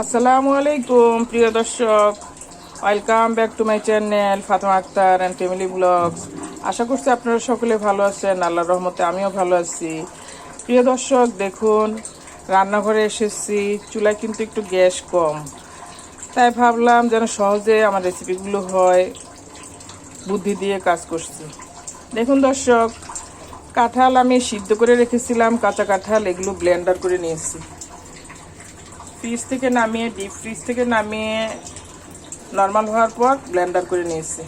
আসসালামু আলাইকুম প্রিয় দর্শক। Welcome back to my channel Fatema Akter and family blogs আশা করছি আপনারা সকলে ভালো আছেন, আল্লাহর রহমতে আমিও ভালো আছি। প্রিয় দর্শক, দেখুন, রান্নাঘরে এসেছি, চুলায় কিন্তু একটু গ্যাস কম। তাই ভাবলাম যেন সহজে আমার রেসিপিগুলো হয়, বুদ্ধি দিয়ে কাজ করছি। দেখুন দর্শক, কাঁঠাল আমি সিদ্ধ করে রেখেছিলাম, কাঁচা কাঁঠাল এগুলো ব্লেন্ডার করে নিয়েছি। ফ্রিজ থেকে নামিয়ে ডিপ ফ্রিজ থেকে নামিয়ে নর্মাল হওয়ার পর ব্লেন্ডার করে নিয়েছি।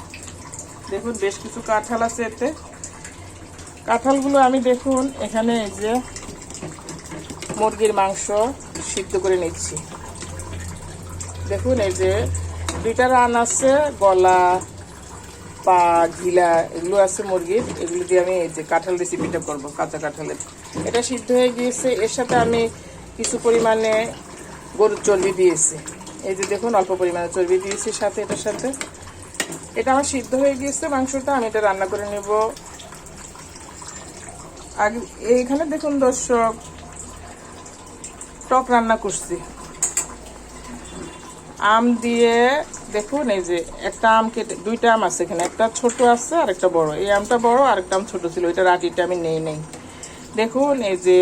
দেখুন, বেশ কিছু কাঁঠাল আছে এতে। কাঁঠালগুলো আমি দেখুন, এখানে যে মুরগির মাংস সিদ্ধ করে নিচ্ছি। দেখুন, এই যে দুইটা রান আছে, গলা, পা ঘিলা এগুলো আছে মুরগির। এগুলো দিয়ে আমি এই যে কাঁঠাল রেসিপিটা করব, কাঁচা কাঁঠালের। এটা সিদ্ধ হয়ে গিয়েছে, এর সাথে আমি কিছু পরিমাণে গরুর চর্বি দিয়েছি। এই যে দেখুন, অল্প পরিমাণে চর্বি দিয়েছি সাথে এটার সাথে। এটা আমার সিদ্ধ হয়ে গিয়েছে, মাংসটা আমি এটা রান্না করে নেব। আগে এইখানে দেখুন দর্শক, টক রান্না করছি। আম দিয়ে দেখুন, এই যে একটা আম কেটে, দুইটা আম আছে এখানে, একটা ছোট আছে আর একটা বড়। এই আমটা বড় আর একটা আম ছোট ছিল ওইটা রাটিটা আমি নেই নেই। দেখুন, এই যে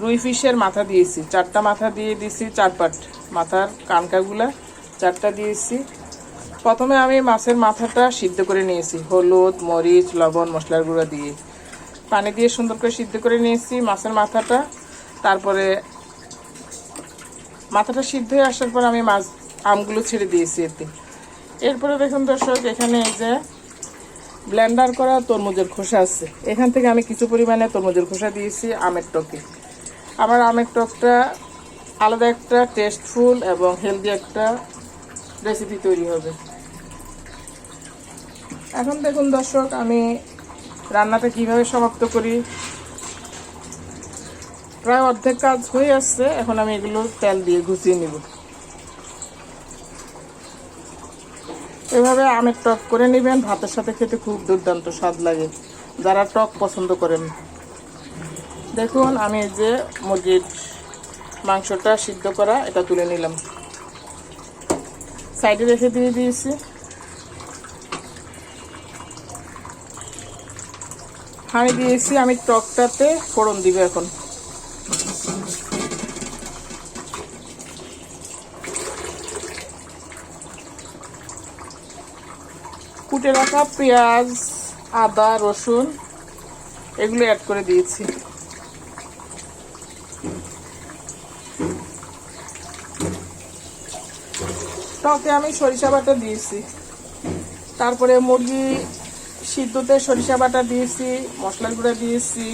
রুই ফিশের মাথা দিয়েছি। চারটা মাথা দিয়ে দিয়েছি চার পাট। মাথার কানকাগুলা চারটা দিয়েছি। প্রথমে আমি মাছের মাথাটা সিদ্ধ করে নিয়েছি। হলুদ, মরিচ, লবণ, মশলার গুঁড়ো দিয়ে। পানি দিয়ে সুন্দর করে সিদ্ধ করে নিয়েছি মাছের মাথাটা। তারপরে মাথাটা সিদ্ধ হয়ে আসার পর আমি মাছ আমগুলো ছেড়ে দিয়েছি এতে। এরপরে দেখুন দর্শক, এখানে এই যে ব্লেন্ডার করা তরমুজের খোসা আছে। এখান থেকে আমি কিছু পরিমাণে তরমুজের খোসা দিয়েছি, আমের টকে। আমার আমের টকটা আলাদা একটা টেস্টফুল এবং হেলদি একটা রেসিপি তৈরি হবে। এখন দেখুন দর্শক, আমি রান্নাটা কীভাবে সমাপ্ত করি। প্রায় অর্ধেক কাজ হয়ে আসছে, এখন আমি এগুলো তেল দিয়ে ঘুষিয়ে নিব। এভাবে আমের টক করে নেবেন, ভাতের সাথে খেতে খুব দুর্দান্ত স্বাদ লাগে। যারা টক পছন্দ করেন। দেখুন, আমি যে মুরগির মাংসটা সিদ্ধ করা, এটা তুলে নিলাম। সাইডে রেখে দিয়ে দিয়েছি। হাঁড়ি দিয়েছি, আমি টকটাতে ফোড়ন দিব এখন। কুটে রাখা পেঁয়াজ, আদা, রসুন, এগুলো অ্যাড করে দিয়েছি। টকে আমি সরিষা বাটা দিয়েছি। তারপরে মুরগি সিদ্ধতে সরিষা বাটা দিয়েছি, মশলার গুঁড়া দিয়েছি,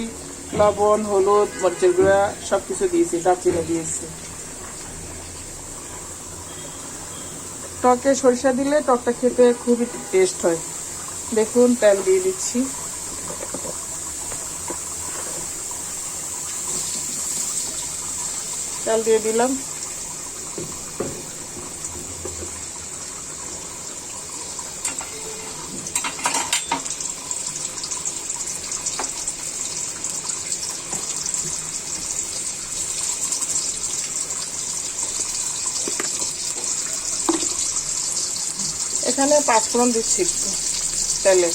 লবণ, হলুদ, মরিচের গুঁড়া সব কিছু দিয়েছি দারচিনি দিয়েছি। টকে সরিষা দিলে টকটা খেতে খুবই টেস্ট হয়। দেখুন, তেল দিয়ে দিচ্ছি। তেল দিয়ে দিলাম এখানে পাঁচফোড়ন দিচ্ছি একটু তেলে।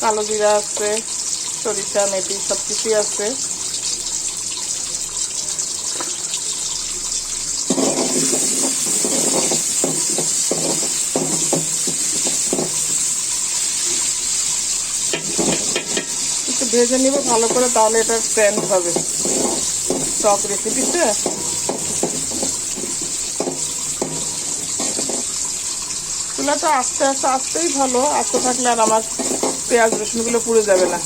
কালো জিরা আছে, সরিষা, মেথি সব কিছুই আছে। একটু ভেজে নিব ভালো করে, তাহলে এটা সেন্ট হবে। টক রেসিপিতে চুলাটা আস্তে আস্তে আসতেই ভালো, আস্তে থাকলে আর আমার পেঁয়াজ রসুনগুলো পুড়ে যাবে না।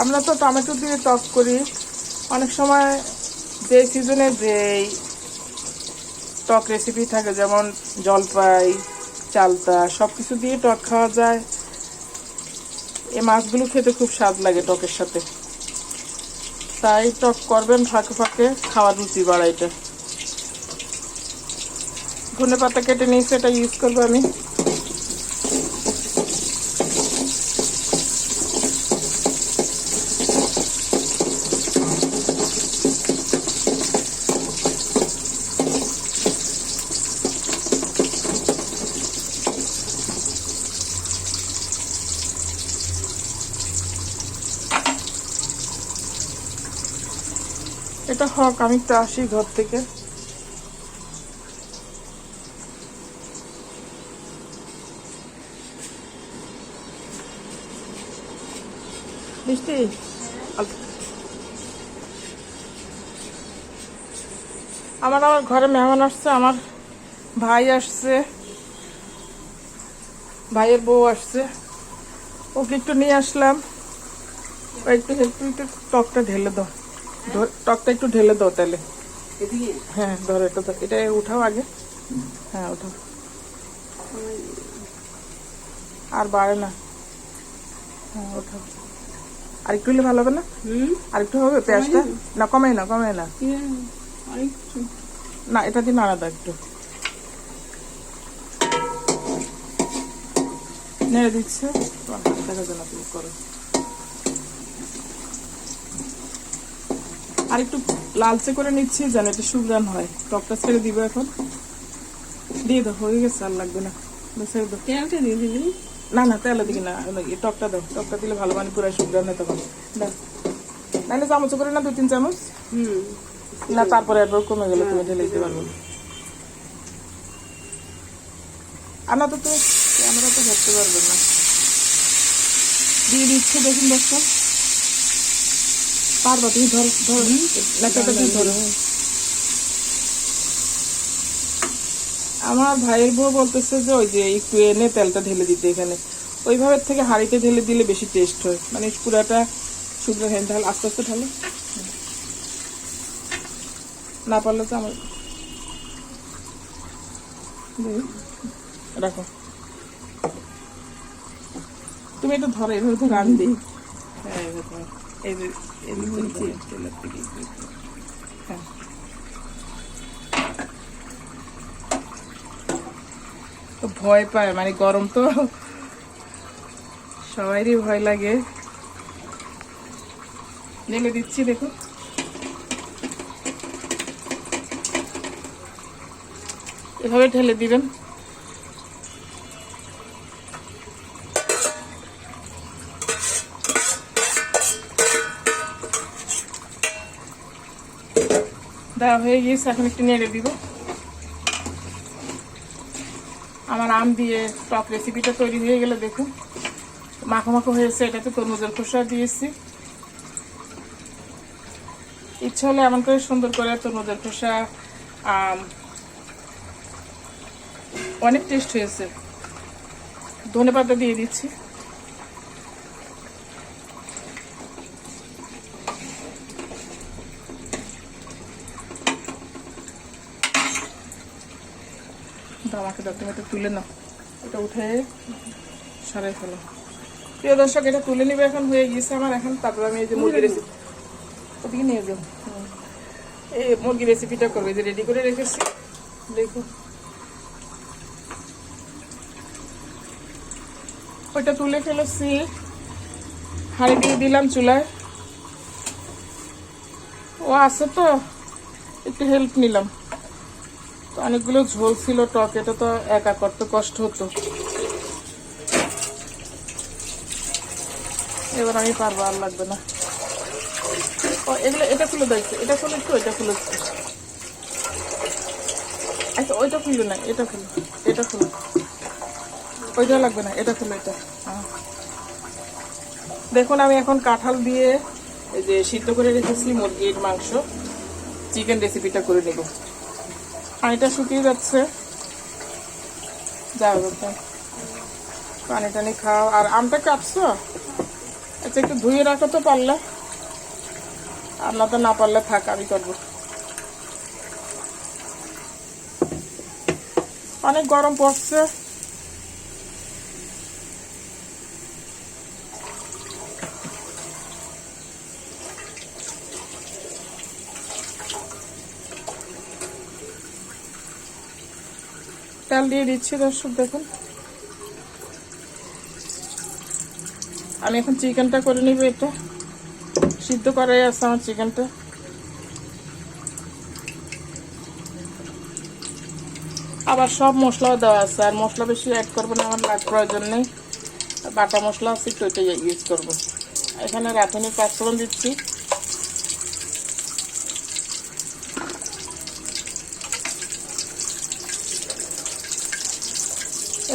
আমরা তো টমেটো দিয়ে টক করি। অনেক সময় যে সিজনে যেই টক রেসিপি থাকে, যেমন জলপাই, চালতা সব কিছু দিয়ে টক খাওয়া যায়। এই মাছগুলো খেতে খুব স্বাদ লাগে টকের সাথে। তাই টক করবেন, ফাঁকে ফাঁকে খাওয়া রুচি বাড়াইতে। ধনে পাতা কেটে নিয়েছি, এটা ইউজ করব আমি এটা হক, আমি তো আসি ঘর থেকে। মিষ্টি? আমার আমার ঘরে মেহমান আসছে, আমার ভাই আসছে, ভাইয়ের বউ আসছে। ওকে একটু নিয়ে আসলাম। একটু একটু একটু টকটা ঢেলে দাও। টকটা একটু ঢেলে দাও তাহলে। হ্যাঁ ধরো এটা এটা উঠাও আগে। হ্যাঁ উঠাও। আর বাড়ে না। হ্যাঁ উঠাও। আর একটু হলে ভালো হবে না? আর একটু হবে পেঁয়াজটা? না কমাই না কমাই না। না এটা দিন আলাদা একটু। নেড়ে দিচ্ছে। দেখা যায় না তুমি করো। আর একটু লালচে করে নিচ্ছি যেন এটা সুগ্রান হয়। টকটা ছেড়ে দিব এখন। দিয়ে দাও হয়ে গেছে আর লাগবে না। ছেড়ে দাও। তেলটা দিয়ে দিবি? না না তেলে দিকে না। টকটা দাও। টকটা দিলে ভালো মানে পুরো সুগ্রান হয় তখন। দাও। নাহলে চামচ করে না দু তিন চামচ। হুম। না তারপরে একবার কমে গেলে তুমি ঢেলে দিতে পারব। না। আর না তো তুমি। ক্যামেরা তো ধরতে পারবে না। দিয়ে দিচ্ছে দেখুন দশটা। পারবা তুমি ধর ধর। লেখাটা দিয়ে ধরো। আমার ভাইয়ের বউ বলতেছে যে ওই যে একটু এনে তেলটা ঢেলে দিতে এখানে। ওইভাবে থেকে হাঁড়িতে ঢেলে দিলে বেশি টেস্ট হয়। মানে পুরাটা শুকনো হ্যাঁ ঢাল আস্তে আস্তে ঢালো। না পারলে তো আমার রাখো। তুমি এটা ধরো এভাবে ধরো আমি দিই হ্যাঁ হ্যাঁ ভয় পায় মানে গরম তো। সবারই ভয় লাগে। ঢেলে দিচ্ছি দেখো। এভাবে ঢেলে দিবেন। দেওয়া হয়ে গিয়েছে, এখন একটু নেড়ে দিব। আমার আম দিয়ে টক রেসিপিটা তৈরি হয়ে গেলে, দেখুন। মাখো মাখো হয়েছে এটাতে তরমুজের খোসা দিয়েছি। ইচ্ছা হলে এমন করে সুন্দর করে তরমুজের খোসা অনেক টেস্ট হয়েছে। ধনে পাতা দিয়ে দিচ্ছি। দাও আমাকে তুমি এটা তুলে নাও। এটা উঠে সরাই ফেলো। প্রিয় দর্শক, এটা তুলে নিবে এখন, হয়ে গিয়েছে আমার এখন। তারপর আমি এই যে মুরগি রেসিপি ওদিকে নিয়ে হুম। এই মুরগি রেসিপিটা করবে যে রেডি করে রেখেছি। দেখো ওইটা তুলে ফেলেছি। হাঁড়ি দিয়ে দিলাম চুলায়। ও আছে তো, একটু হেল্প নিলাম। অনেকগুলো ঝোল ছিল, টক, এটা তো একা করতে কষ্ট হতো। এবার আমি পারব, আর লাগবে না। ও, এগুলো, এটা খুলে দেখছে এটা খুলে একটু এটা খুলে আচ্ছা ওইটা খুললো না, এটা খুলো এটা খুলো। ওইটা লাগবে না, এটা খুলো, এটা। হ্যাঁ। দেখুন, আমি এখন কাঁঠাল দিয়ে এই যে সিদ্ধ করে রেখেছি মুরগির মাংস। চিকেন রেসিপিটা করে নেব। পানিটা শুকিয়ে যাচ্ছে। যাই হোক পানি টানি খাও। আর আমটা কাটছো? আচ্ছা একটু ধুয়ে রাখো তো পারলে আর না তো না পারলে থাক, আমি করব। অনেক গরম পড়ছে। তেল দিয়ে দিচ্ছি দর্শক, দেখুন। আমি এখন চিকেনটা করে নিব এটা। সিদ্ধ করাই আছে আমার চিকেনটা। আবার সব মশলাও দেওয়া আছে, আর মশলা বেশি অ্যাড করব না, আমার লাগ প্রয়োজন নেই। বাটা মশলা আছে, একটু ইউজ করব। এখানে রাঁধুনির পাঁচফোড়ন দিচ্ছি।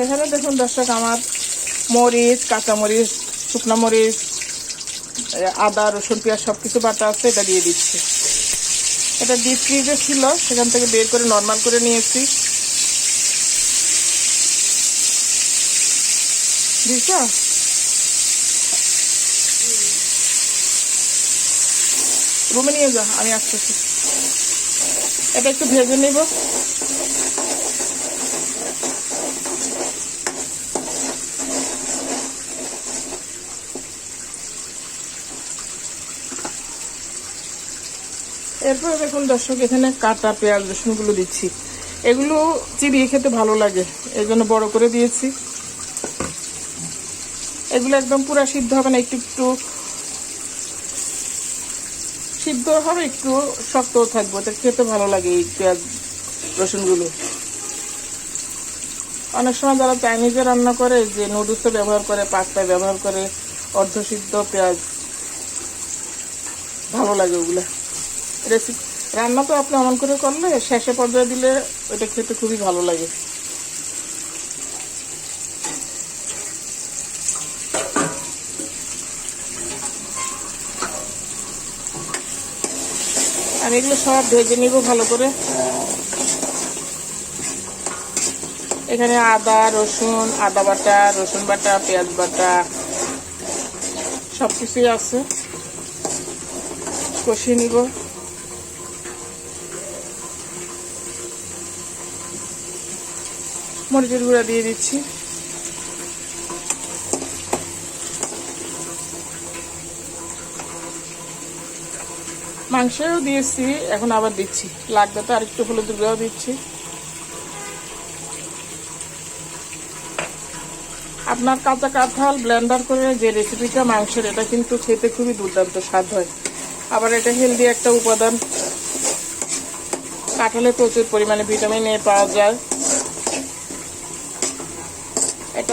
এখানে দেখুন দর্শক, আমার মরিচ কাঁচামরিচ শুকনো মরিচ আদা, রসুন, পেঁয়াজ সব কিছু বাটা আছে, এটা দিয়ে দিচ্ছি। এটা ডিপ ফ্রিজে ছিল, সেখান থেকে বের করে নর্মাল করে নিয়েছি। দিচ্ছ রুমে নিয়ে যা, আমি আসতেছি। এটা একটু ভেজে নিব। এরপরে দেখুন দর্শক, এখানে কাটা, পেঁয়াজ, রসুনগুলো দিচ্ছি। এগুলো চিবিয়ে খেতে ভালো লাগে এই জন্য বড় করে দিয়েছি। এগুলো একদম পুরা সিদ্ধ হবে না, একটু একটু সিদ্ধ হবে, একটু শক্তও থাকবে। ওটা খেতে ভালো লাগে এই পেঁয়াজ, রসুনগুলো। অনেক সময় যারা চাইনিজে রান্না করে, যে নুডলসে ব্যবহার করে পাস্তায় ব্যবহার করে অর্ধসিদ্ধ পেঁয়াজ, ভালো লাগে ওগুলা। রেসিপি রান্না তো আপনি অমন করে করলে শেষে পর্যায়ে দিলে ওটা খেতে খুবই ভালো লাগে। আর এগুলো সব ভেজে নিব ভালো করে। এখানে আদা, রসুন, আদা বাটা, রসুন বাটা, পেঁয়াজ বাটা সব কিছুই আছে। কষিয়ে নিব। মরিচের গুঁড়া দিয়ে দিচ্ছি। মাংসও দিয়েছি, এখন আবার দিচ্ছি। লাগবে তো আরেকটু হলুদ গুঁড়াও দিচ্ছি। আপনার কাঁচা কাঁঠাল ব্লেন্ডার করে যে রেসিপিটা মাংসের, এটা কিন্তু খেতে খুবই দুর্দান্ত স্বাদ হয়। আবার এটা হেলদি একটা উপাদান। কাঁঠালে প্রচুর পরিমাণে ভিটামিন এ পাওয়া যায়।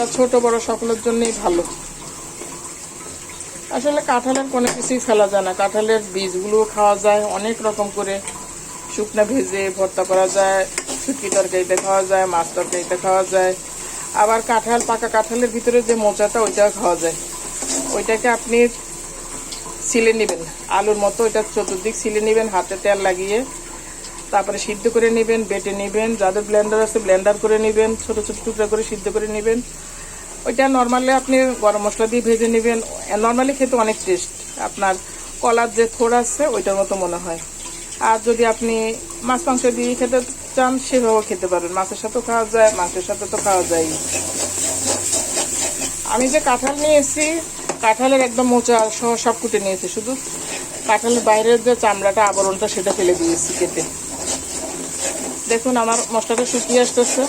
এটা ছোট বড় সকলের জন্যই ভালো। আসলে কাঁঠালের কোনো কিছুই ফেলা যায় না। কাঁঠালের বীজগুলোও খাওয়া যায়, অনেক রকম করে শুকনা ভেজে ভর্তা করা যায়, শুটকি তরকারিতে খাওয়া যায়, মাছ তরকারিতে খাওয়া যায়। আবার কাঁঠাল, পাকা কাঁঠালের ভিতরে যে মোচাটা, ওইটাও খাওয়া যায়। ওইটাকে আপনি সিলে নেবেন। আলুর মতো ওইটা চতুর্দিক সিলে নেবেন, হাতে তেল লাগিয়ে তারপরে সিদ্ধ করে নেবেন, বেটে নেবেন। যাদের ব্লেন্ডার আছে ব্লেন্ডার করে নেবেন, ছোটো ছোটো টুকরা করে সিদ্ধ করে নেবেন। ওইটা নর্মালি আপনি গরম মশলা দিয়ে ভেজে নেবেন। নর্মালি খেতে অনেক টেস্ট আপনার কলার যে থোড় আছে, ওইটার মতো মনে হয়। আর যদি আপনি মাছ মাংস দিয়ে খেতে চান, সেভাবেও খেতে পারেন। মাছের সাথেও খাওয়া যায়, মাংসের সাথে তো খাওয়া যায়। আমি যে কাঁঠাল নিয়েছি কাঁঠালের একদম মোচা সহ সব কুটে নিয়েছি। শুধু কাঁঠালের বাইরের যে চামড়াটা, আবরণটা, সেটা ফেলে দিয়েছি কেটে। দেখুন, আমার মশলাটা শুকিয়ে আসতেছে।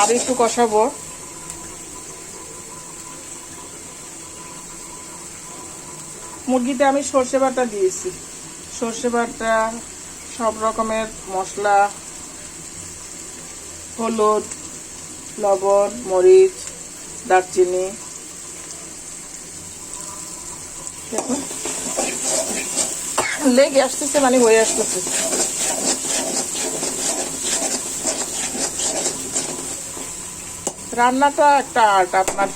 আর একটু কষাবো। মুরগিতে আমি সর্ষে বাটা দিয়েছি। সর্ষে বাটা, সব রকমের মশলা, হলুদ, লবণ, মরিচ, দারচিনি। লেগে আসতেছে মানে হয়ে আসতেছে। রান্নাটা একটা আর্ট আপনার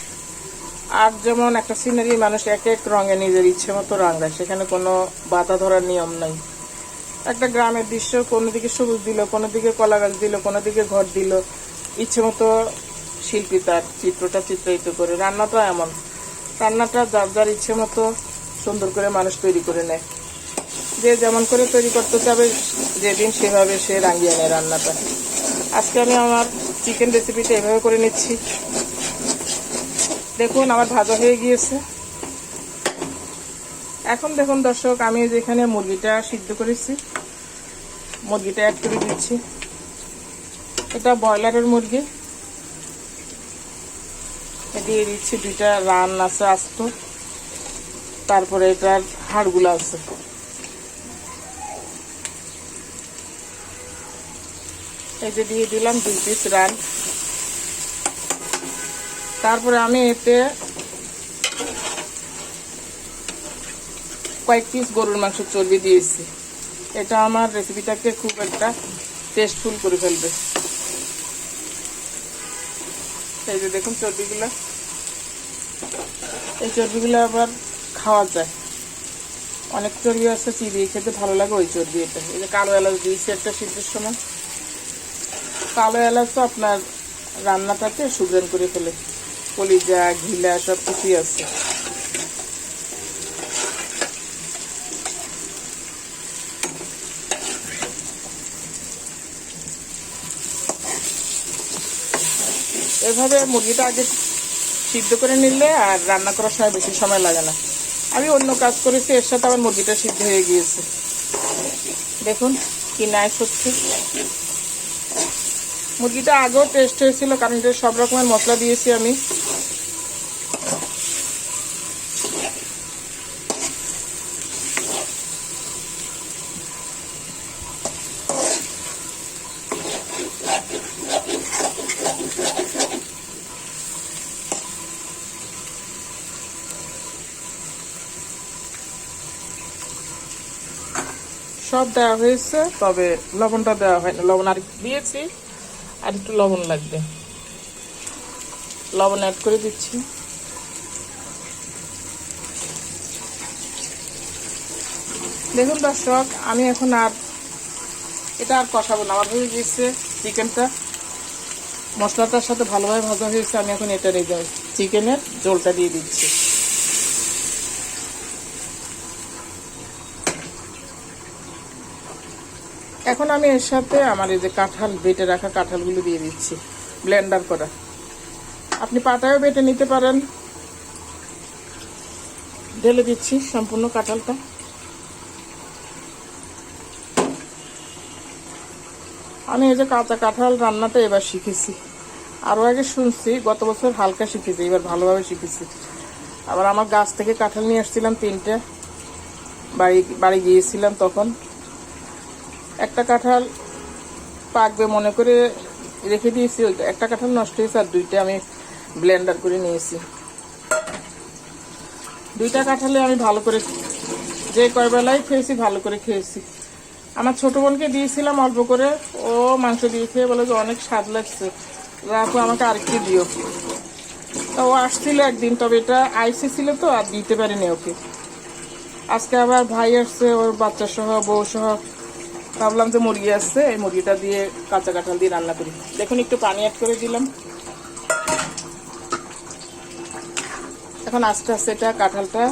আর যেমন একটা সিনারি মানুষ এক এক রঙে নিজের ইচ্ছে মতো রাঙায় সেখানে কোনো বাধা ধরার নিয়ম নাই। একটা গ্রামের দৃশ্য, কোনো দিকে সবুজ দিল, কোনো দিকে কলা গাছ দিল, কোনো দিকে ঘর দিল, ইচ্ছে মতো শিল্পী তার চিত্রটা চিত্রায়িত করে। রান্নাটা এমন। রান্নাটা যার যার ইচ্ছে মতো সুন্দর করে মানুষ তৈরি করে নেয়। যে যেমন করে তৈরি করতে চাবে, যেদিন সেভাবে সে রাঙিয়ে নেয় রান্নাটা। আজকে আমি আমার চিকেন রেসিপিটা এভাবে করে নিচ্ছি। দেখুন, আমার ভাজা হয়ে গিয়েছে। এখন দেখুন দর্শক, আমি যেখানে মুরগিটা সিদ্ধ করেছি। মুরগিটা অ্যাড করে দিচ্ছি। এটা ব্রয়লারের মুরগি। দিয়ে দিচ্ছি দুইটা রান আছে আস্ত। তারপরে এটার হাড়গুলো আছে। এই যে দিয়ে দিলাম দুই পিস রান। তারপরে আমি এতে কয়েক পিস গরুর মাংস চর্বি দিয়েছি। এটা আমার রেসিপিটাকে খুব একটা টেস্টফুল করে ফেলবে। এই যে দেখুন চর্বিগুলো। এই চর্বিগুলো আবার খাওয়া যায়। অনেক চর্বি আছে, চিবিয়ে খেতে ভালো লাগে ওই চর্বি এটা। এই যে কালো এলাচ দিয়েছি একটা শীতের সময়। কালো এলাচ তো আপনার রান্নাটাকে সুগ্রান করে ফেলে। কলিজা, ঘিলা সব কিছুই আছে। এভাবে মুরগিটা আগে সিদ্ধ করে নিলে আর রান্না করার সময় বেশি সময় লাগে না। আমি অন্য কাজ করেছি, এর সাথে আমার মুরগিটা সিদ্ধ হয়ে গিয়েছে। দেখুন কি নাইস হচ্ছে। মুরগিটা আগেও টেস্ট হয়েছিল, কারণ সব রকমের মশলা দিয়েছি আমি। দেওয়া হয়েছে, তবে লবণটা দেওয়া হয় না। লবণ আর দিয়েছি, আর একটু লবণ লাগবে। লবণ অ্যাড করে দিচ্ছি। দেখুন দর্শক, আমি এখন আর এটা আর কষাবো না। আমার হয়ে গেছে চিকেনটা। মশলাটার সাথে ভালোভাবে ভাজা হয়েছে, আমি এখন এটা রেখে চিকেনের জলটা দিয়ে দিচ্ছি। এখন আমি এর সাথে আমার এই যে কাঁঠাল, বেটে রাখা কাঁঠালগুলো দিয়ে দিচ্ছি। ব্লেন্ডার করা। আপনি পাটায়ও বেটে নিতে পারেন। ঢেলে দিচ্ছি সম্পূর্ণ কাঁঠালটা। আমি এই যে কাঁচা কাঁঠাল রান্নাটা এবার শিখেছি। আরও আগে শুনছি, গত বছর হালকা শিখেছি, এবার ভালোভাবে শিখেছি। আবার আমার গাছ থেকে কাঁঠাল নিয়ে আসছিলাম তিনটে। বাড়ি বাড়ি গিয়েছিলাম তখন। একটা কাঁঠাল পাকবে মনে করে রেখে দিয়েছি, ওইটা একটা কাঁঠাল নষ্ট হয়েছে আর দুইটা আমি ব্লেন্ডার করে নিয়েছি। দুইটা কাঁঠালে আমি ভালো করে যে কয় বেলায় খেয়েছি, ভালো করে খেয়েছি। আমার ছোট বোনকে দিয়েছিলাম অল্প করে, ও মাংস দিয়ে খেয়ে বলে যে অনেক স্বাদ লাগছে। রাখো আমাকে আরেকটি দিও। তা ও আসছিল একদিন, তবে এটা আইসি ছিল তো, আর দিতে পারিনি ওকে। আজকে আবার ভাই আসছে, ওর বাচ্চা সহ বউ সহ ভাবলাম যে মুরগি আসছে, এই মুরগিটা দিয়ে কাঁচা কাঁঠাল দিয়ে রান্না করি। দেখুন, একটু পানি অ্যাড করে দিলাম। এখন আস্তে আস্তে এটা কাঁঠালটা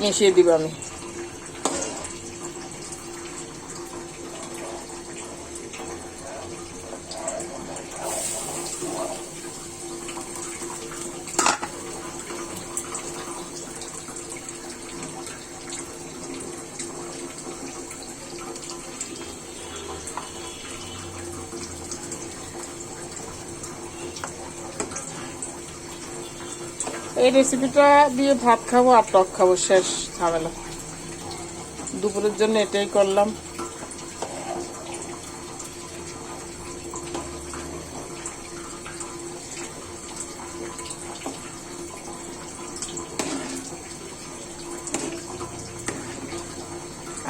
মিশিয়ে দিব আমি। রেসিপিটা দিয়ে ভাত খাব আর টক খাব, শেষ ঝামেলা। দুপুরের জন্য এটাই করলাম।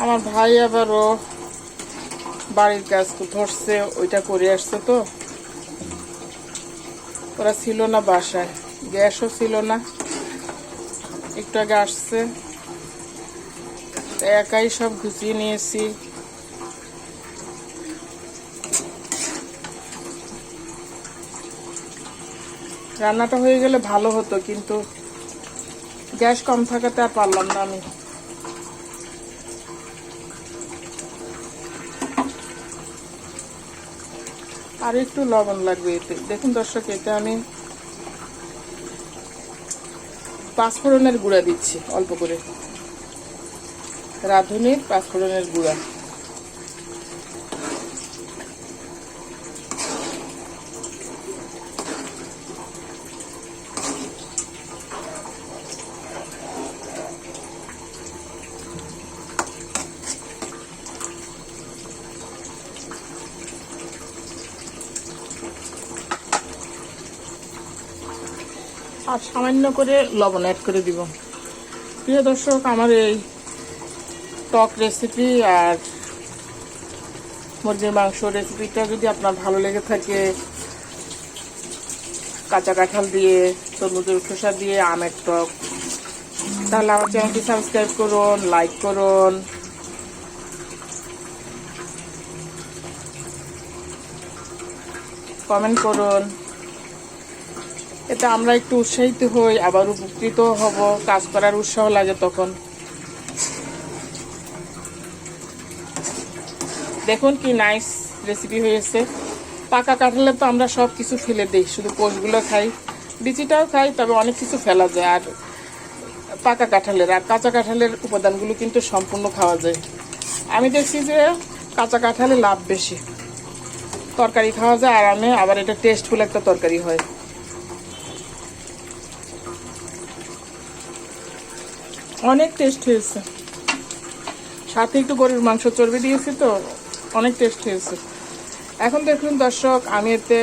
আমার ভাই আবারও বাড়ির কাজ ধরছে, ওইটা করে আসছে তো। ওরা ছিল না বাসায়, গ্যাসও ছিল না। একটু আগে আসছে। একাই সব গুছিয়ে নিয়েছি। রান্নাটা হয়ে গেলে ভালো হতো, কিন্তু গ্যাস কম থাকাতে আর পারলাম না আমি। আর একটু লবণ লাগবে এতে। দেখুন দর্শক এটা আমি পাঁচফোড়নের গুঁড়া দিচ্ছি অল্প করে। রাঁধুনির পাঁচফোড়নের গুঁড়া আর সামান্য করে লবণ অ্যাড করে দিব। প্রিয় দর্শক, আমার এই টক রেসিপি আর মুরগির মাংস রেসিপিটা যদি আপনার ভালো লেগে থাকে, কাঁচা কাঁঠাল দিয়ে, তরমুজের খোসা দিয়ে, আমের টক, তাহলে আমার চ্যানেলটি সাবস্ক্রাইব করুন লাইক করুন। কমেন্ট করুন। এতে আমরা একটু উৎসাহিত হই, আবার উপকৃত হব, কাজ করার উৎসাহ লাগে তখন। দেখুন কি নাইস রেসিপি হয়েছে। পাকা কাঁঠালে তো আমরা সব কিছু ফেলে দিই, শুধু কোষগুলো খাই। বিচিটাও খাই, তবে অনেক কিছু ফেলা যায়। আর পাকা কাঁঠালের আর কাঁচা কাঁঠালের উপাদানগুলো কিন্তু সম্পূর্ণ খাওয়া যায়। আমি দেখছি যে কাঁচা কাঁঠালে লাভ বেশি। তরকারি খাওয়া যায় আরামে আবার এটা টেস্টফুল একটা তরকারি হয়। অনেক টেস্ট হয়েছে। সাথে একটু গরুর মাংস চর্বি দিয়েছি তো, অনেক টেস্ট হয়েছে। এখন দেখুন দর্শক, আমি এতে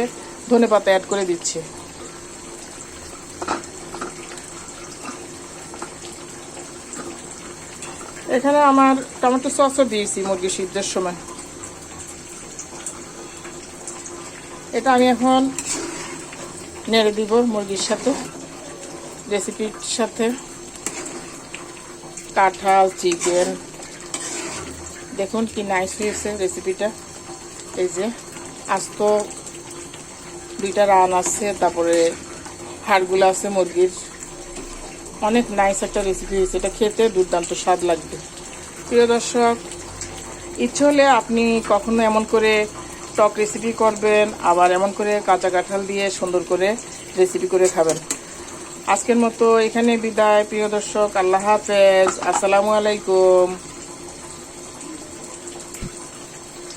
ধনে পাতা অ্যাড করে দিচ্ছি। এখানে আমার টমেটো সসও দিয়েছি মুরগি সিদ্ধের সময়। এটা আমি এখন নেড়ে দিব মুরগির সাথে রেসিপির সাথে। কাঁঠাল চিকেন দেখুন কি নাইস হয়েছে রেসিপিটা এই যে, আস্ত দুইটা রান আছে, তারপরে হাড়গুলো আছে মুরগির। অনেক নাইস একটা রেসিপি হয়েছে, এটা খেতে দুর্দান্ত স্বাদ লাগবে। প্রিয় দর্শক, ইচ্ছে হলে আপনি কখনো এমন করে টক রেসিপি করবেন, আবার এমন করে কাঁচা কাঁঠাল দিয়ে সুন্দর করে রেসিপি করে খাবেন। আজকের মতো এখানে বিদায় প্রিয় দর্শক আল্লাহ হাফেজ। আসসালামু আলাইকুম।